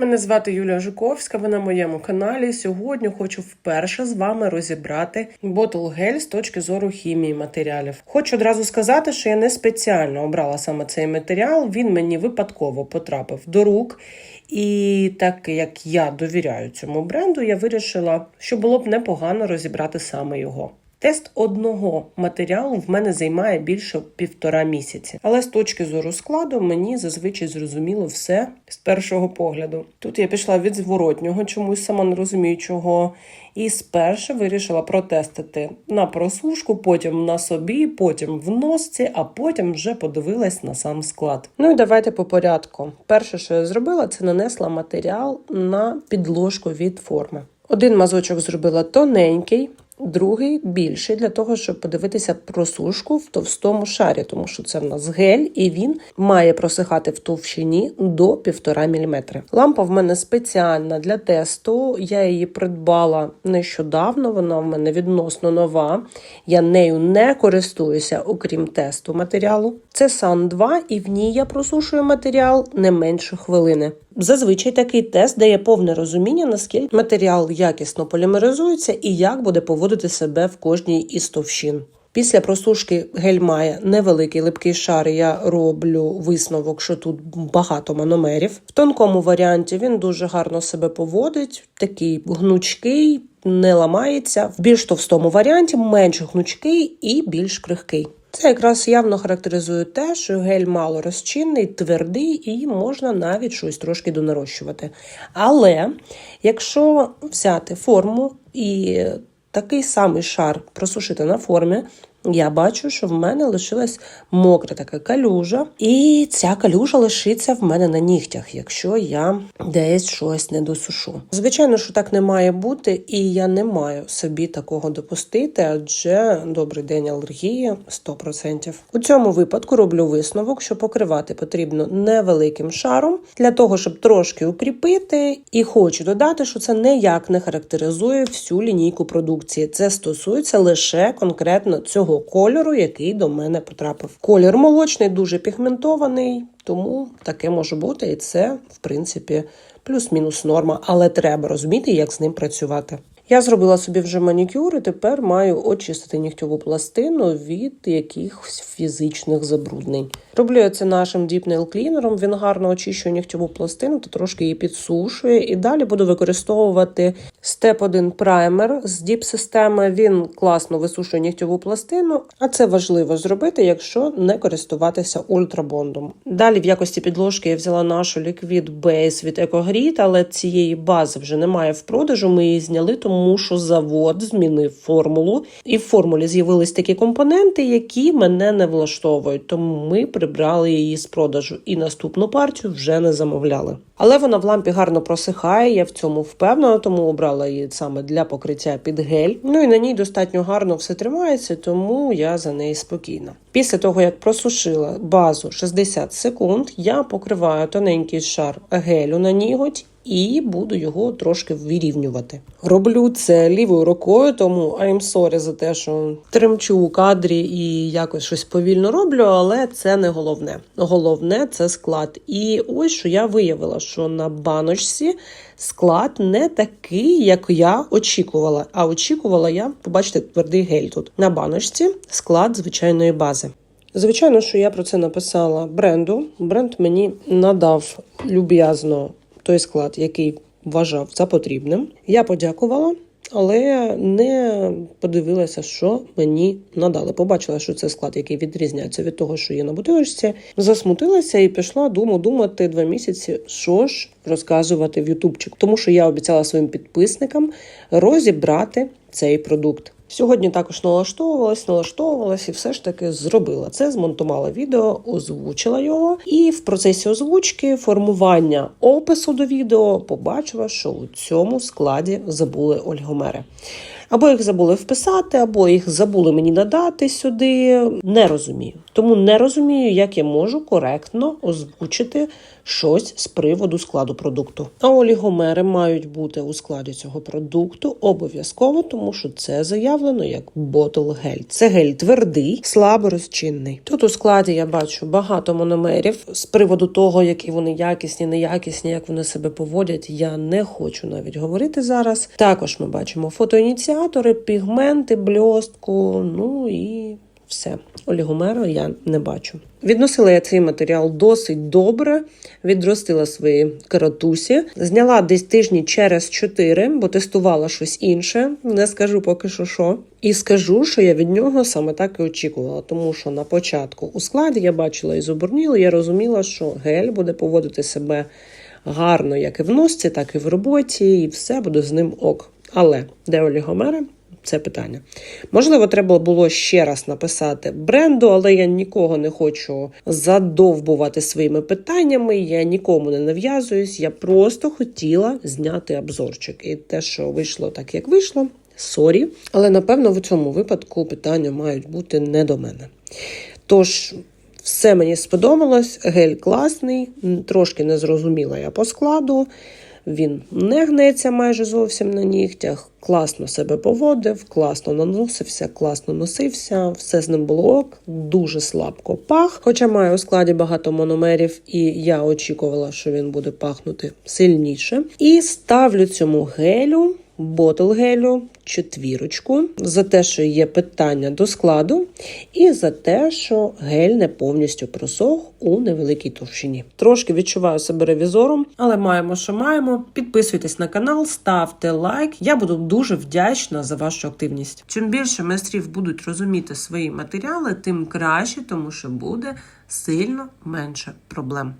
Мене звати Юлія Жуковська. Ви на моєму каналі. Сьогодні хочу вперше з вами розібрати ботл гель з точки зору хімії матеріалів. Хочу одразу сказати, що я не спеціально обрала саме цей матеріал. Він мені випадково потрапив до рук. І так як я довіряю цьому бренду, я вирішила, що було б непогано розібрати саме його. Тест одного матеріалу в мене займає більше півтора місяці, але з точки зору складу мені зазвичай зрозуміло все з першого погляду. Тут я пішла від зворотнього, чомусь сама не розумію чого. І спершу вирішила протестити на просушку, потім на собі, потім в носці, а потім вже подивилась на сам склад. Ну і давайте по порядку. Перше, що я зробила, це нанесла матеріал на підложку від форми. Один мазочок зробила тоненький, другий більший для того, щоб подивитися просушку в товстому шарі, тому що це в нас гель, і він має просихати в товщині до 1,5 мм. Лампа в мене спеціальна для тесту. Я її придбала нещодавно. Вона в мене відносно нова. Я нею не користуюся, окрім тесту матеріалу. Це Sun 2, і в ній я просушую матеріал не менше хвилини. Зазвичай такий тест дає повне розуміння, наскільки матеріал якісно полімеризується і як буде поводити себе в кожній із товщин. Після просушки гель має невеликий липкий шар. Я роблю висновок, що тут багато мономерів. В тонкому варіанті він дуже гарно себе поводить, такий гнучкий, не ламається. В більш товстому варіанті менш гнучкий і більш крихкий. Це якраз явно характеризує те, що гель мало розчинний, твердий і можна навіть щось трошки донарощувати. Але якщо взяти форму і такий самий шар просушити на формі, я бачу, що в мене лишилась мокра така калюжа, і ця калюжа лишиться в мене на нігтях, якщо я десь щось не досушу. Звичайно, що так не має бути, і я не маю собі такого допустити, адже добрий день алергії 100%. У цьому випадку роблю висновок, що покривати потрібно невеликим шаром для того, щоб трошки укріпити. І хочу додати, що це ніяк не характеризує всю лінійку продукції. Це стосується лише конкретно цього кольору, який до мене потрапив. Колір молочний, дуже пігментований, тому таке може бути, і це, в принципі, плюс-мінус норма, але треба розуміти, як з ним працювати. Я зробила собі вже манікюр і тепер маю очистити нігтьову пластину від якихось фізичних забруднень. Роблю я це нашим Deep Cleaner, Він гарно очищує нігтьову пластину та трошки її підсушує. І далі буду використовувати Step 1 праймер з Deep системи. Він класно висушує нігтьову пластину, а це важливо зробити, якщо не користуватися ультрабондом. Далі в якості підложки я взяла нашу Liquid Base від EcoGrid, але цієї бази вже немає в продажу. Ми її зняли, тому що завод змінив формулу, і в формулі з'явились такі компоненти, які мене не влаштовують. Тому ми прибрали її з продажу і наступну партію вже не замовляли. Але вона в лампі гарно просихає, я в цьому впевнена, тому обрала її саме для покриття під гель. Ну і на ній достатньо гарно все тримається, тому я за неї спокійна. Після того, як просушила базу 60 секунд, я покриваю тоненький шар гелю на ніготь. І буду його трошки вирівнювати. Роблю це лівою рукою, тому I'm sorry за те, що тремчу у кадрі і якось щось повільно роблю, але це не головне. Головне це склад. І ось що я виявила, що на баночці склад не такий, як я очікувала. А очікувала я побачите, твердий гель тут. На баночці склад звичайної бази. Звичайно, що я про це написала бренду. Бренд мені надав люб'язно той склад, який вважав за потрібним. Я подякувала. Але не подивилася, що мені надали. Побачила, що це склад, який відрізняється від того, що є на бутилочці. Засмутилася і пішла думу думати два місяці, що ж розказувати в Ютубчик, тому що я обіцяла своїм підписникам розібрати цей продукт. Сьогодні також налаштовувалась, налаштовувалась і все ж таки зробила це. Змонтувала відео, озвучила його, і в процесі озвучки формування опису до відео побачила, що у цьому складі забули ольгомери. Або їх забули вписати, або їх забули мені надати сюди. Не розумію. Тому не розумію, як я можу коректно озвучити щось з приводу складу продукту. А олігомери мають бути у складі цього продукту обов'язково, тому що це заявлено як ботл гель. Це гель твердий, слабо розчинний. Тут у складі я бачу багато мономерів з приводу того, які вони якісні, неякісні, як вони себе поводять. Я не хочу навіть говорити зараз. Також ми бачимо фотоініціатори, пігменти, бльостку, ну і все. Олігомеру я не бачу. Відносила я цей матеріал досить добре, відростила свої каратусі, зняла десь тижні через 4, бо тестувала щось інше. Не скажу поки що що. І скажу, що я від нього саме так і очікувала, тому що на початку у складі я бачила і зуборніло, я розуміла, що гель буде поводити себе гарно як і в носці, так і в роботі, і все буде з ним ок. Але де олігомери? Це питання. Можливо, треба було ще раз написати бренду, але я нікого не хочу задовбувати своїми питаннями. Я нікому не нав'язуюсь. Я просто хотіла зняти обзорчик. І те, що вийшло так, як вийшло, сорі. Але напевно в цьому випадку питання мають бути не до мене. Тож. Все мені сподобалось, гель класний, трошки не зрозуміла я по складу. Він не гнеться майже зовсім на нігтях, класно себе поводив, класно наносився, класно носився, все з ним було ок, дуже слабко пах. Хоча має у складі багато мономерів, і я очікувала, що він буде пахнути сильніше. І ставлю цьому гелю. Ботл гелю четвірочку за те, що є питання до складу, і за те, що гель не повністю просох у невеликій товщині. Трошки відчуваю себе ревізором, але маємо, що маємо. Підписуйтесь на канал, ставте лайк. Я буду дуже вдячна за вашу активність. Чим більше майстрів будуть розуміти свої матеріали, тим краще, тому що буде сильно менше проблем.